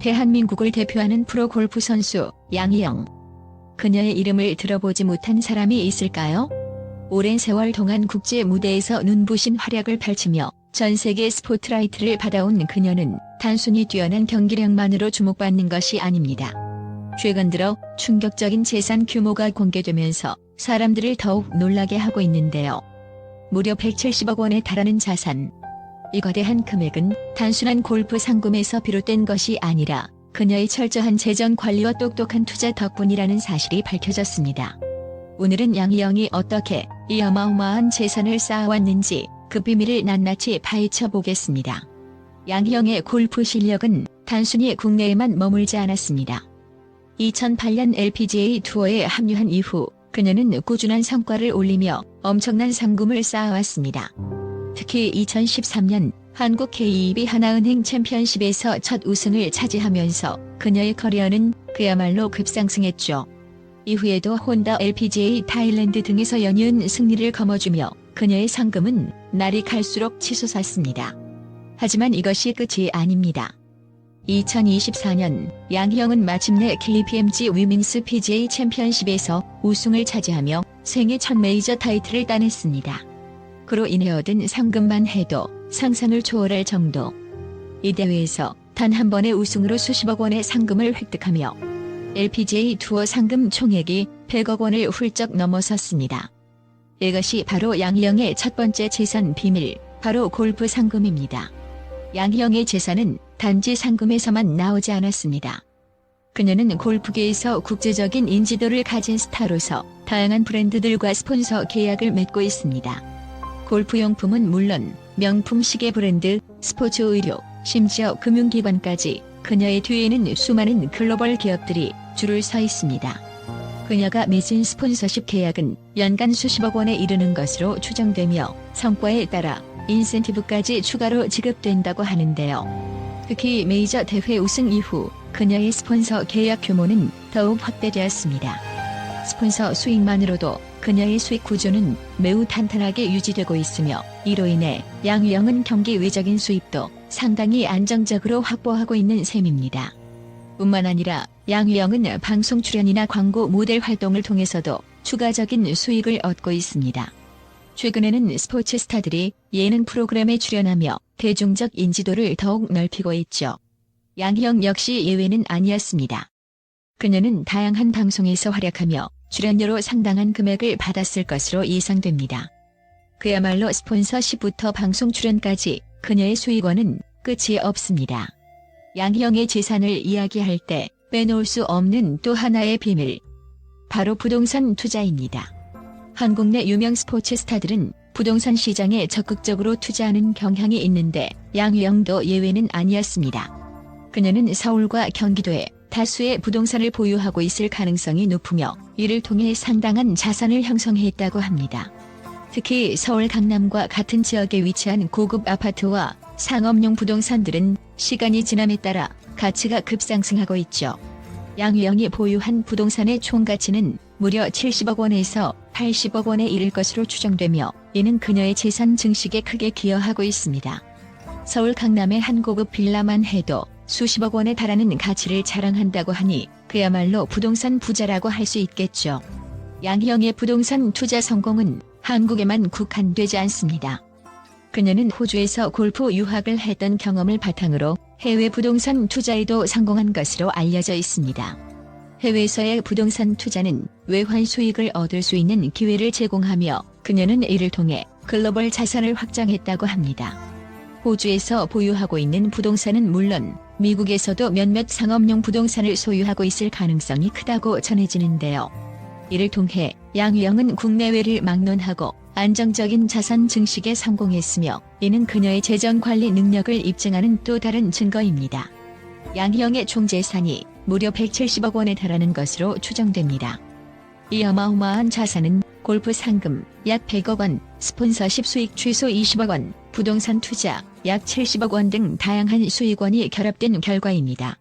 대한민국을 대표하는 프로 골프 선수 양희영. 그녀의 이름을 들어보지 못한 사람이 있을까요? 오랜 세월 동안 국제 무대에서 눈부신 활약을 펼치며 전 세계 스포트라이트를 받아온 그녀는 단순히 뛰어난 경기력만으로 주목받는 것이 아닙니다. 최근 들어 충격적인 재산 규모가 공개되면서 사람들을 더욱 놀라게 하고 있는데요. 무려 170억 원에 달하는 자산. 이 거대한 금액은 단순한 골프 상금에서 비롯된 것이 아니라 그녀의 철저한 재정 관리와 똑똑한 투자 덕분이라는 사실이 밝혀졌습니다. 오늘은 양희영이 어떻게 이 어마어마한 재산을 쌓아왔는지 그 비밀을 낱낱이 파헤쳐 보겠습니다. 양희영의 골프 실력은 단순히 국내에만 머물지 않았습니다. 2008년 LPGA 투어에 합류한 이후 그녀는 꾸준한 성과를 올리며 엄청난 상금을 쌓아왔습니다. 특히 2013년 한국 KEB 하나은행 챔피언십에서 첫 우승을 차지하면서 그녀의 커리어는 그야말로 급상승했죠. 이후에도 혼다 LPGA 타일랜드 등에서 연이은 승리를 거머쥐며 그녀의 상금은 날이 갈수록 치솟았습니다. 하지만 이것이 끝이 아닙니다. 2024년 양희영은 마침내 KPMG 위민스 PGA 챔피언십에서 우승을 차지하며 생애 첫 메이저 타이틀을 따냈습니다. 그로 인해 얻은 상금만 해도 상상을 초월할 정도. 이 대회에서 단 한 번의 우승으로 수십억 원의 상금을 획득하며 LPGA 투어 상금 총액이 100억 원을 훌쩍 넘어섰습니다. 이것이 바로 양희영의 첫 번째 재산 비밀, 바로 골프 상금입니다. 양희영의 재산은 단지 상금에서만 나오지 않았습니다. 그녀는 골프계에서 국제적인 인지도를 가진 스타로서 다양한 브랜드들과 스폰서 계약을 맺고 있습니다. 골프용품은 물론 명품 시계 브랜드, 스포츠 의료, 심지어 금융기관까지 그녀의 뒤에는 수많은 글로벌 기업들이 줄을 서 있습니다. 그녀가 맺은 스폰서십 계약은 연간 수십억 원에 이르는 것으로 추정되며 성과에 따라 인센티브까지 추가로 지급된다고 하는데요. 특히 메이저 대회 우승 이후 그녀의 스폰서 계약 규모는 더욱 확대되었습니다. 스폰서 수익만으로도 그녀의 수익 구조는 매우 탄탄하게 유지되고 있으며 이로 인해 양희영은 경기 외적인 수입도 상당히 안정적으로 확보하고 있는 셈입니다. 뿐만 아니라 양희영은 방송 출연이나 광고 모델 활동을 통해서도 추가적인 수익을 얻고 있습니다. 최근에는 스포츠 스타들이 예능 프로그램에 출연하며 대중적 인지도를 더욱 넓히고 있죠. 양희영 역시 예외는 아니었습니다. 그녀는 다양한 방송에서 활약하며 출연료로 상당한 금액을 받았을 것으로 예상됩니다. 그야말로 스폰서십부터 방송 출연까지 그녀의 수익원은 끝이 없습니다. 양희영의 재산을 이야기할 때 빼놓을 수 없는 또 하나의 비밀. 바로 부동산 투자입니다. 한국 내 유명 스포츠 스타들은 부동산 시장에 적극적으로 투자하는 경향이 있는데 양희영도 예외는 아니었습니다. 그녀는 서울과 경기도에 다수의 부동산을 보유하고 있을 가능성이 높으며 이를 통해 상당한 자산을 형성했다고 합니다. 특히 서울 강남과 같은 지역에 위치한 고급 아파트와 상업용 부동산들은 시간이 지남에 따라 가치가 급상승하고 있죠. 양희영이 보유한 부동산의 총 가치는 무려 70억 원에서 80억 원에 이를 것으로 추정되며 이는 그녀의 재산 증식에 크게 기여하고 있습니다. 서울 강남의 한 고급 빌라만 해도 수십억 원에 달하는 가치를 자랑한다고 하니 그야말로 부동산 부자라고 할 수 있겠죠. 양희영의 부동산 투자 성공은 한국에만 국한되지 않습니다. 그녀는 호주에서 골프 유학을 했던 경험을 바탕으로 해외 부동산 투자에도 성공한 것으로 알려져 있습니다. 해외에서의 부동산 투자는 외환 수익을 얻을 수 있는 기회를 제공하며 그녀는 이를 통해 글로벌 자산을 확장했다고 합니다. 호주에서 보유하고 있는 부동산은 물론 미국에서도 몇몇 상업용 부동산을 소유하고 있을 가능성이 크다고 전해지는데요. 이를 통해 양희영은 국내외를 막론하고 안정적인 자산 증식에 성공했으며 이는 그녀의 재정 관리 능력을 입증하는 또 다른 증거입니다. 양희영의 총 재산이 무려 170억 원에 달하는 것으로 추정됩니다. 이 어마어마한 자산은 골프 상금 약 100억 원, 스폰서십 수익 최소 20억 원, 부동산 투자 약 70억 원 등 다양한 수익원이 결합된 결과입니다.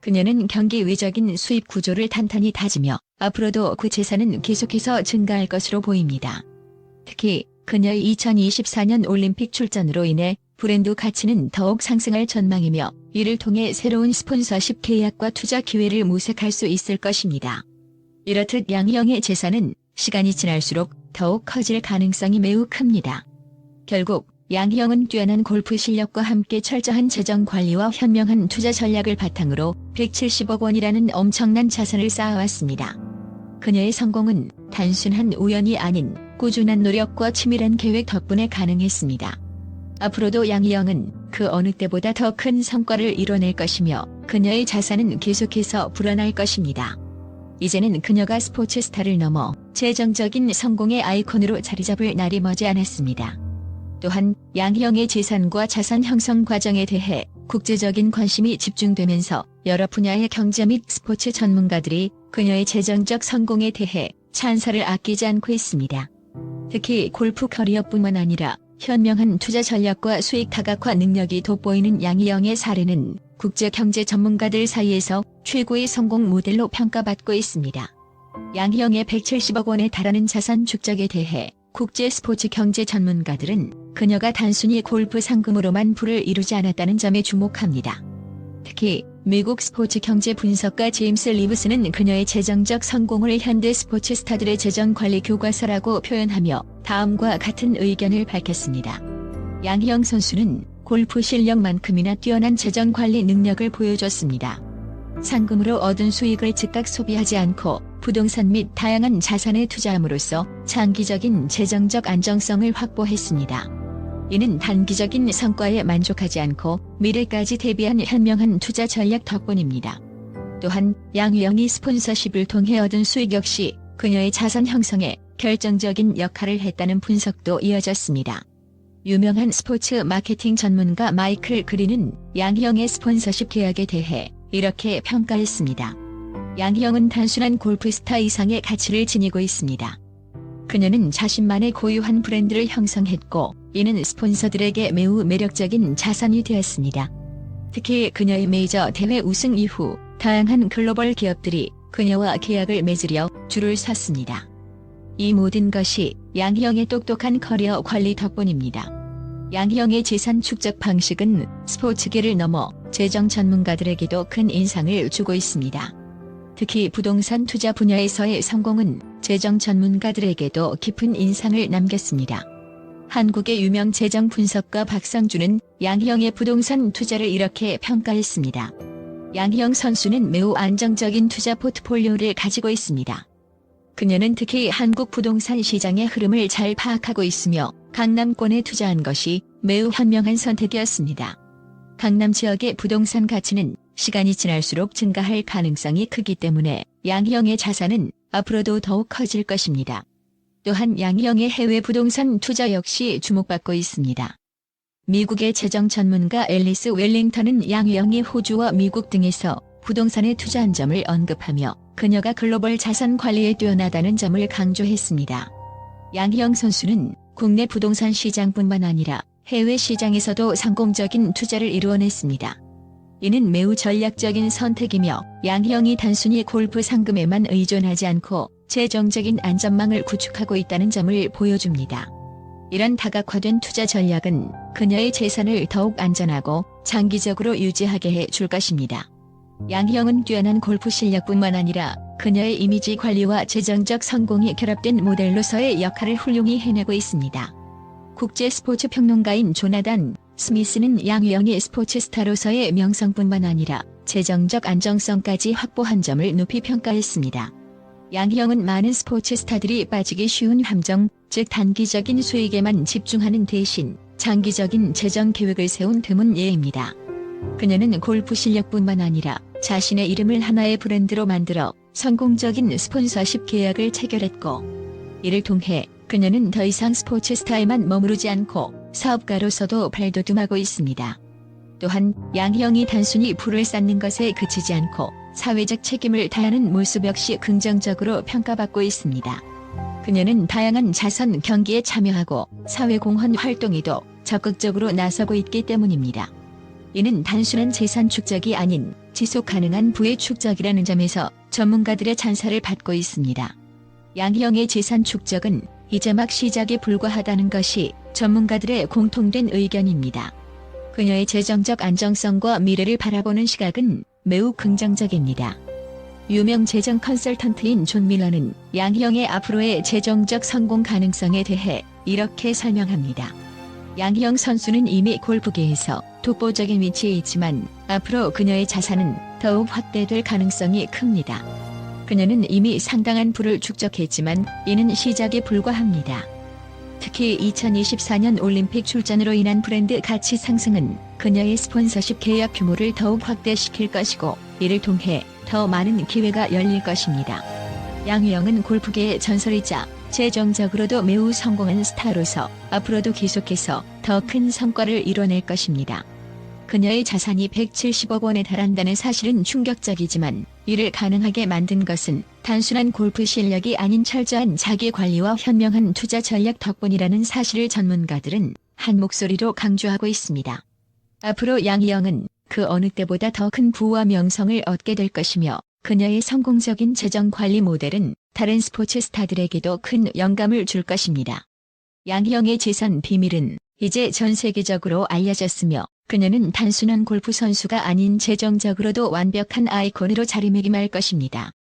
그녀는 경기 외적인 수입 구조를 탄탄히 다지며 앞으로도 그 재산은 계속해서 증가할 것으로 보입니다. 특히 그녀의 2024년 올림픽 출전으로 인해 브랜드 가치는 더욱 상승할 전망이며 이를 통해 새로운 스폰서십 계약과 투자 기회를 모색할 수 있을 것입니다. 이렇듯 양희영의 재산은 시간이 지날수록 더욱 커질 가능성이 매우 큽니다. 결국 양희영은 뛰어난 골프 실력과 함께 철저한 재정 관리와 현명한 투자 전략을 바탕으로 170억 원이라는 엄청난 자산을 쌓아왔습니다. 그녀의 성공은 단순한 우연이 아닌 꾸준한 노력과 치밀한 계획 덕분에 가능했습니다. 앞으로도 양희영은 그 어느 때보다 더 큰 성과를 이뤄낼 것이며 그녀의 자산은 계속해서 불어날 것입니다. 이제는 그녀가 스포츠 스타를 넘어 재정적인 성공의 아이콘으로 자리 잡을 날이 머지 않았습니다. 또한 양희영의 재산과 자산 형성 과정에 대해 국제적인 관심이 집중되면서 여러 분야의 경제 및 스포츠 전문가들이 그녀의 재정적 성공에 대해 찬사를 아끼지 않고 있습니다. 특히 골프 커리어뿐만 아니라 현명한 투자 전략과 수익 다각화 능력이 돋보이는 양희영의 사례는 국제 경제 전문가들 사이에서 최고의 성공 모델로 평가받고 있습니다. 양희영의 170억 원에 달하는 자산 축적에 대해 국제 스포츠 경제 전문가들은 그녀가 단순히 골프 상금으로만 부를 이루지 않았다는 점에 주목합니다. 특히 미국 스포츠 경제 분석가 제임스 리브스는 그녀의 재정적 성공을 현대 스포츠 스타들의 재정 관리 교과서라고 표현하며 다음과 같은 의견을 밝혔습니다. 양희영 선수는 골프 실력만큼이나 뛰어난 재정 관리 능력을 보여줬습니다. 상금으로 얻은 수익을 즉각 소비하지 않고 부동산 및 다양한 자산에 투자함으로써 장기적인 재정적 안정성을 확보했습니다. 이는 단기적인 성과에 만족하지 않고 미래까지 대비한 현명한 투자 전략 덕분입니다. 또한 양희영이 스폰서십을 통해 얻은 수익 역시 그녀의 자산 형성에 결정적인 역할을 했다는 분석도 이어졌습니다. 유명한 스포츠 마케팅 전문가 마이클 그린은 양희영의 스폰서십 계약에 대해 이렇게 평가했습니다. 양희영은 단순한 골프 스타 이상의 가치를 지니고 있습니다. 그녀는 자신만의 고유한 브랜드를 형성했고 이는 스폰서들에게 매우 매력적인 자산이 되었습니다. 특히 그녀의 메이저 대회 우승 이후 다양한 글로벌 기업들이 그녀와 계약을 맺으려 줄을 섰습니다. 이 모든 것이 양희영의 똑똑한 커리어 관리 덕분입니다. 양희영의 재산 축적 방식은 스포츠계를 넘어 재정 전문가들에게도 큰 인상을 주고 있습니다. 특히 부동산 투자 분야에서의 성공은 재정 전문가들에게도 깊은 인상을 남겼습니다. 한국의 유명 재정 분석가 박상준은 양희영의 부동산 투자를 이렇게 평가했습니다. 양희영 선수는 매우 안정적인 투자 포트폴리오를 가지고 있습니다. 그녀는 특히 한국 부동산 시장의 흐름을 잘 파악하고 있으며 강남권에 투자한 것이 매우 현명한 선택이었습니다. 강남 지역의 부동산 가치는 시간이 지날수록 증가할 가능성이 크기 때문에 양희영의 자산은 앞으로도 더욱 커질 것입니다. 또한 양희영의 해외 부동산 투자 역시 주목받고 있습니다. 미국의 재정 전문가 앨리스 웰링턴은 양희영이 호주와 미국 등에서 부동산에 투자한 점을 언급하며 그녀가 글로벌 자산 관리에 뛰어나다는 점을 강조했습니다. 양희영 선수는 국내 부동산 시장뿐만 아니라 해외 시장에서도 성공적인 투자를 이루어냈습니다. 이는 매우 전략적인 선택이며 양희영이 단순히 골프 상금에만 의존하지 않고 재정적인 안전망을 구축하고 있다는 점을 보여줍니다. 이런 다각화된 투자 전략은 그녀의 재산을 더욱 안전하고 장기적으로 유지하게 해 줄 것입니다. 양희영은 뛰어난 골프 실력뿐만 아니라 그녀의 이미지 관리와 재정적 성공이 결합된 모델로서의 역할을 훌륭히 해내고 있습니다. 국제 스포츠 평론가인 조나단 스미스는 양희영이 스포츠 스타로서의 명성뿐만 아니라 재정적 안정성까지 확보한 점을 높이 평가했습니다. 양희영은 많은 스포츠 스타들이 빠지기 쉬운 함정, 즉 단기적인 수익에만 집중하는 대신 장기적인 재정 계획을 세운 드문 예입니다. 그녀는 골프 실력뿐만 아니라 자신의 이름을 하나의 브랜드로 만들어 성공적인 스폰서십 계약을 체결했고 이를 통해 그녀는 더 이상 스포츠 스타에만 머무르지 않고 사업가로서도 발돋움하고 있습니다. 또한 양희영이 단순히 부를 쌓는 것에 그치지 않고 사회적 책임을 다하는 모습 역시 긍정적으로 평가받고 있습니다. 그녀는 다양한 자선 경기에 참여하고 사회공헌 활동에도 적극적으로 나서고 있기 때문입니다. 이는 단순한 재산 축적이 아닌 지속 가능한 부의 축적이라는 점에서 전문가들의 찬사를 받고 있습니다. 양희영의 재산 축적은 이제 막 시작에 불과하다는 것이 전문가들의 공통된 의견입니다. 그녀의 재정적 안정성과 미래를 바라보는 시각은 매우 긍정적입니다. 유명 재정 컨설턴트인 존 밀러는 양희영의 앞으로의 재정적 성공 가능성에 대해 이렇게 설명합니다. 양희영 선수는 이미 골프계에서 독보적인 위치에 있지만 앞으로 그녀의 자산은 더욱 확대될 가능성이 큽니다. 그녀는 이미 상당한 부를 축적했지만 이는 시작에 불과합니다. 특히 2024년 올림픽 출전으로 인한 브랜드 가치 상승은 그녀의 스폰서십 계약 규모를 더욱 확대시킬 것이고 이를 통해 더 많은 기회가 열릴 것입니다. 양희영은 골프계의 전설이자 재정적으로도 매우 성공한 스타로서 앞으로도 계속해서 더 큰 성과를 이뤄낼 것입니다. 그녀의 자산이 170억 원에 달한다는 사실은 충격적이지만 이를 가능하게 만든 것은 단순한 골프 실력이 아닌 철저한 자기 관리와 현명한 투자 전략 덕분이라는 사실을 전문가들은 한 목소리로 강조하고 있습니다. 앞으로 양희영은 그 어느 때보다 더 큰 부와 명성을 얻게 될 것이며 그녀의 성공적인 재정 관리 모델은 다른 스포츠 스타들에게도 큰 영감을 줄 것입니다. 양희영의 재산 비밀은 이제 전 세계적으로 알려졌으며 그녀는 단순한 골프 선수가 아닌 재정적으로도 완벽한 아이콘으로 자리매김할 것입니다.